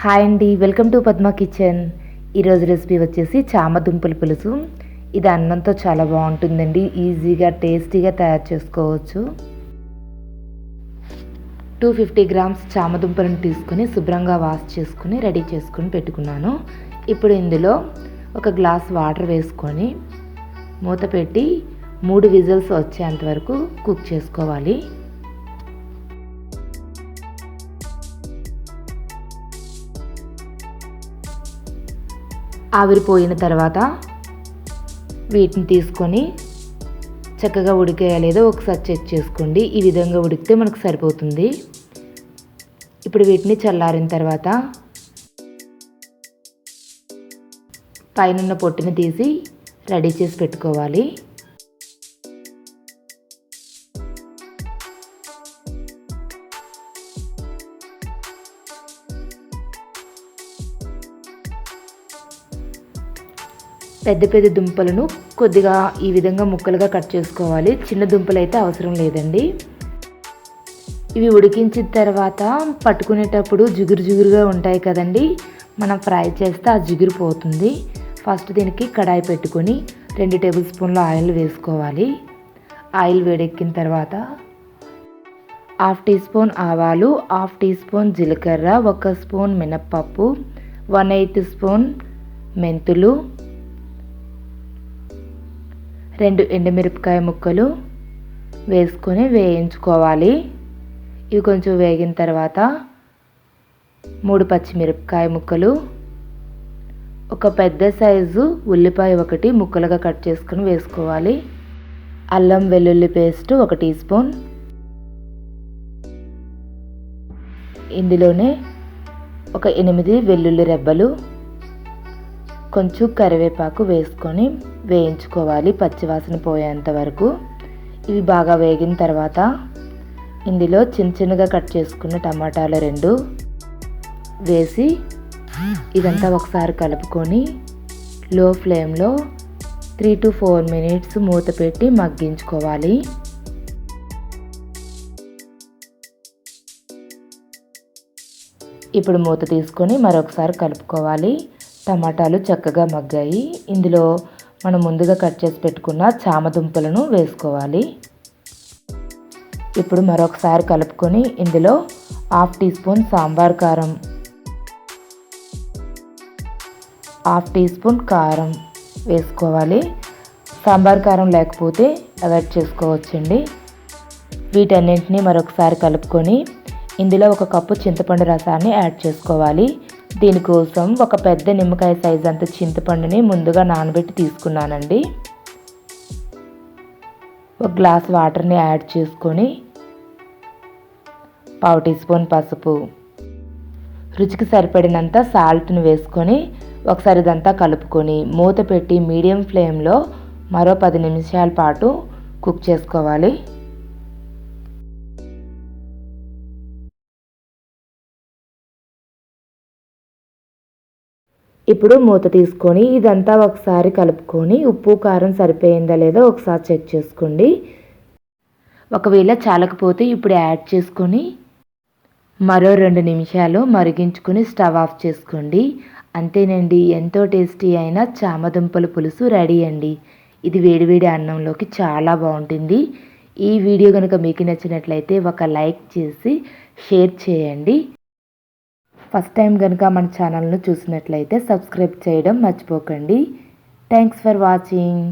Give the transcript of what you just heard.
Hi అండి welcome to Padma kitchen. ఈరోజు recipe వచ్చేసి చామదుంపల పులుసు. ఇది అన్నంతో చాలా బాగుంటుందండి ఈజీగా టేస్టీగా తయారు చేసుకోవచ్చు. టూ ఫిఫ్టీ గ్రామ్స్ చామదుంపలను తీసుకొని శుభ్రంగా వాష్ చేసుకుని రెడీ చేసుకుని పెట్టుకున్నాను. ఇప్పుడు ఇందులో ఒక గ్లాస్ వాటర్ వేసుకొని మూత పెట్టి మూడు విజిల్స్ వచ్చేంత వరకు కుక్ చేసుకోవాలి. ఆవిరిపోయిన తర్వాత వీటిని తీసుకొని చక్కగా ఉడికేయా లేదో ఒకసారి చెక్ చేసుకోండి. ఈ విధంగా ఉడికితే మనకు సరిపోతుంది. ఇప్పుడు వీటిని చల్లారిన తర్వాత పైన పొట్టుని తీసి రెడీ చేసి పెట్టుకోవాలి. పెద్ద పెద్ద దుంపలను కొద్దిగా ఈ విధంగా ముక్కలుగా కట్ చేసుకోవాలి. చిన్న దుంపలు అయితే అవసరం లేదండి. ఇవి ఉడికించిన తర్వాత పట్టుకునేటప్పుడు జిగురు జిగురుగా ఉంటాయి కదండి. మనం ఫ్రై చేస్తే ఆ జిగురు పోతుంది. ఫస్ట్ దీనికి కడాయి పెట్టుకొని రెండు టేబుల్ స్పూన్ల ఆయిల్ వేసుకోవాలి. ఆయిల్ వేడెక్కిన తర్వాత హాఫ్ టీ స్పూన్ ఆవాలు హాఫ్ టీ స్పూన్ జీలకర్ర ఒక స్పూన్ మినప్పప్పు వన్ ఎయిత్ స్పూన్ మెంతులు రెండు ఎండుమిరపకాయ ముక్కలు వేసుకొని వేయించుకోవాలి. ఇవి కొంచెం వేగిన తర్వాత మూడు పచ్చిమిరపకాయ ముక్కలు ఒక పెద్ద సైజు ఉల్లిపాయ ఒకటి ముక్కలుగా కట్ చేసుకుని వేసుకోవాలి. అల్లం వెల్లుల్లి పేస్ట్ ఒక టీ స్పూన్. ఇందులోనే ఒక ఎనిమిది వెల్లుల్లి రెబ్బలు కొంచెం కరివేపాకు వేసుకొని వేయించుకోవాలి పచ్చివాసన పోయేంత వరకు. ఇవి బాగా వేగిన తర్వాత ఇందులో చిన్న చిన్నగా కట్ చేసుకున్న టమాటాలు రెండు వేసి ఇదంతా ఒకసారి కలుపుకొని లో ఫ్లేమ్లో త్రీ టు ఫోర్ మినిట్స్ మూత పెట్టి మగ్గించుకోవాలి. ఇప్పుడు మూత తీసుకొని మరొకసారి కలుపుకోవాలి. టమాటాలు చక్కగా మగ్గాయి. ఇందులో మనం ముందుగా కట్ చేసి పెట్టుకున్న చామదుంపలను వేసుకోవాలి. ఇప్పుడు మరొకసారి కలుపుకొని ఇందులో హాఫ్ టీ స్పూన్ సాంబార్ కారం హాఫ్ టీ స్పూన్ కారం వేసుకోవాలి. సాంబార్ కారం లేకపోతే అవాయిడ్ చేసుకోవచ్చండి. వీటన్నింటినీ మరొకసారి కలుపుకొని ఇందులో ఒక కప్పు చింతపండు రసాన్ని యాడ్ చేసుకోవాలి. దీనికోసం ఒక పెద్ద నిమ్మకాయ సైజ్ అంత చింతపండుని ముందుగా నానబెట్టి తీసుకున్నానండి. ఒక గ్లాస్ వాటర్ని యాడ్ చేసుకొని పావు టీ స్పూన్ పసుపు రుచికి సరిపడినంత సాల్ట్ని వేసుకొని ఒకసారి ఇదంతా కలుపుకొని మూత పెట్టి మీడియం ఫ్లేమ్లో మరో పది నిమిషాల పాటు కుక్ చేసుకోవాలి. ఇప్పుడు మూత తీసుకొని ఇదంతా ఒకసారి కలుపుకొని ఉప్పు కారం సరిపోయిందా లేదో ఒకసారి చెక్ చేసుకోండి. ఒకవేళ చాలకపోతే ఇప్పుడు యాడ్ చేసుకొని మరో రెండు నిమిషాలు మరిగించుకొని స్టవ్ ఆఫ్ చేసుకోండి. అంతేనండి ఎంతో టేస్టీ అయిన చామదుంపల పులుసు రెడీ అండి. ఇది వేడివేడి అన్నంలోకి చాలా బాగుంటుంది. ఈ వీడియో కనుక మీకు నచ్చినట్లయితే ఒక లైక్ చేసి షేర్ చేయండి. ఫస్ట్ టైం కనుక మన ఛానల్ను చూసినట్లయితే సబ్స్క్రైబ్ చేయడం మర్చిపోకండి. Thanks for watching